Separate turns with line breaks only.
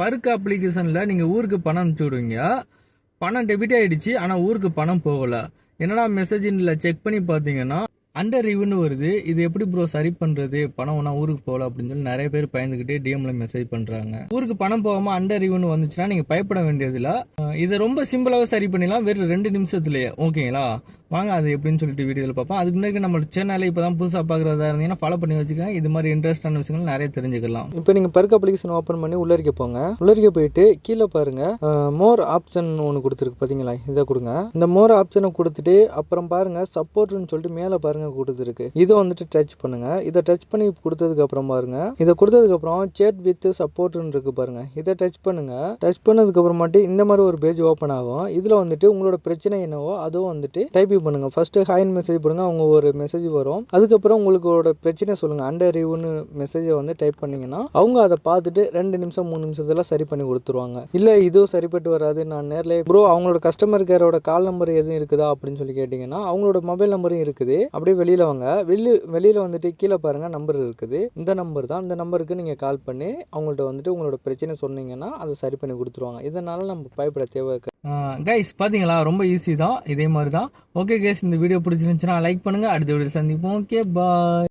பருக்கு அப்ளிகேஷனில் நீங்கள் ஊருக்கு பணம் அனுப்பிச்சி விடுவீங்க. பணம் டெபிட் ஆகிடுச்சு ஆனால் ஊருக்கு பணம் போகலை. என்னடா மெசேஜில் செக் பண்ணி பார்த்தீங்கன்னா அண்டர் ரிவ்யூன்னு வருது. இது எப்படி ப்ரோ சரி பண்ணுறது பணம் ஒன்றா ஊருக்கு போகல அப்படின்னு சொல்லி நிறைய பேர் பயந்துக்கிட்டே டிஎம்ல மெசேஜ் பண்ணுறாங்க ஊருக்கு பணம் போகாமல் அண்டர் ரிவ்யூன்னு வந்துச்சுன்னா நீங்கள் பயப்பட வேண்டியதில்லை. இதை ரொம்ப சிம்பிளாக சரி பண்ணிடலாம். வெறும் ரெண்டு நிமிஷத்துலேயே. ஓகேங்களா வாங்க அது எப்படின்னு சொல்லிட்டு வீடியோவில் பார்ப்போம். அதுக்கு முன்னாடி நம்ம சேனலை இப்போ தான் புதுசாக பார்க்குறதா இருந்தீங்கன்னா ஃபாலோ பண்ணி வச்சுக்கோங்க. இது மாதிரி இன்ட்ரெஸ்டான விஷயங்கள் நிறைய தெரிஞ்சுக்கலாம்.
இப்போ நீங்கள் பர்க் அப்ளிகேஷன் ஓப்பன் பண்ணி உள்ளரிக்க போங்க. உள்ளரிக்க போயிட்டு கீழே பாருங்க. மோர் ஆப்ஷன் ஒன்று கொடுத்துருக்கு பார்த்தீங்களா இதை கொடுங்க. இந்த மோர் ஆப்ஷனை கொடுத்துட்டு அப்புறம் பாருங்க சப்போர்ட்னு சொல்லிட்டு மேலே பாருங்க கொடுத்துருக்கு. இதை வந்துட்டு டச் பண்ணுங்க. இதை டச் பண்ணி கொடுத்ததுக்கு அப்புறம் பாருங்க. இதை கொடுத்ததுக்கு அப்புறம் சேட் வித் சப்போர்ட்னு இருக்கு பாருங்க. இதை டச் பண்ணுங்க. டச் பண்ணதுக்கு அப்புறமாட்டி இந்த மாதிரி ஒரு பேஜ் ஓப்பன் ஆகும். இதில் வந்துட்டு உங்களோட பிரச்சனை என்னவோ அதுவும் வந்துட்டு டைப் டைப்பிங் பண்ணுங்க. ஃபஸ்ட்டு ஹாயின் மெசேஜ் போடுங்க அவங்க ஒரு மெசேஜ் வரும். அதுக்கப்புறம் உங்களோட பிரச்சனை சொல்லுங்கள் அண்டர் ரிவ்யூன்னு மெசேஜை வந்து டைப் பண்ணிங்கன்னா அவங்க அதை பார்த்துட்டு ரெண்டு நிமிஷம் மூணு நிமிஷத்தில் சரி பண்ணி கொடுத்துருவாங்க. இல்லை இதுவும் சரிப்பட்டு வராது நான் நேரில் ப்ரோ அவங்களோட கஸ்டமர் கேரோட கால் நம்பர் எதுவும் இருக்குதா? அப்படின்னு சொல்லி கேட்டிங்கன்னா அவங்களோட மொபைல் நம்பரும் இருக்குது. அப்படியே வெளியில் வாங்க. வெளி வெளியில் வந்துட்டு கீழே பாருங்கள் நம்பர் இருக்குது. இந்த நம்பர் தான். இந்த நம்பருக்கு நீங்கள் கால் பண்ணி அவங்கள்ட்ட வந்துட்டு உங்களோட பிரச்சனை சொன்னீங்கன்னா அதை சரி பண்ணி கொடுத்துருவாங்க. இதனால் நம்ம பயப்பட தேவை
கைஸ் பார்த்தீங்களா ரொம்ப ஈஸி தான். இதே மாதிரி தான் ஓகே கைஸ் இந்த வீடியோ பிடிச்சிருந்துச்சுன்னா லைக் பண்ணுங்க. அடுத்த வீடியோ சந்திப்போம். Okay bye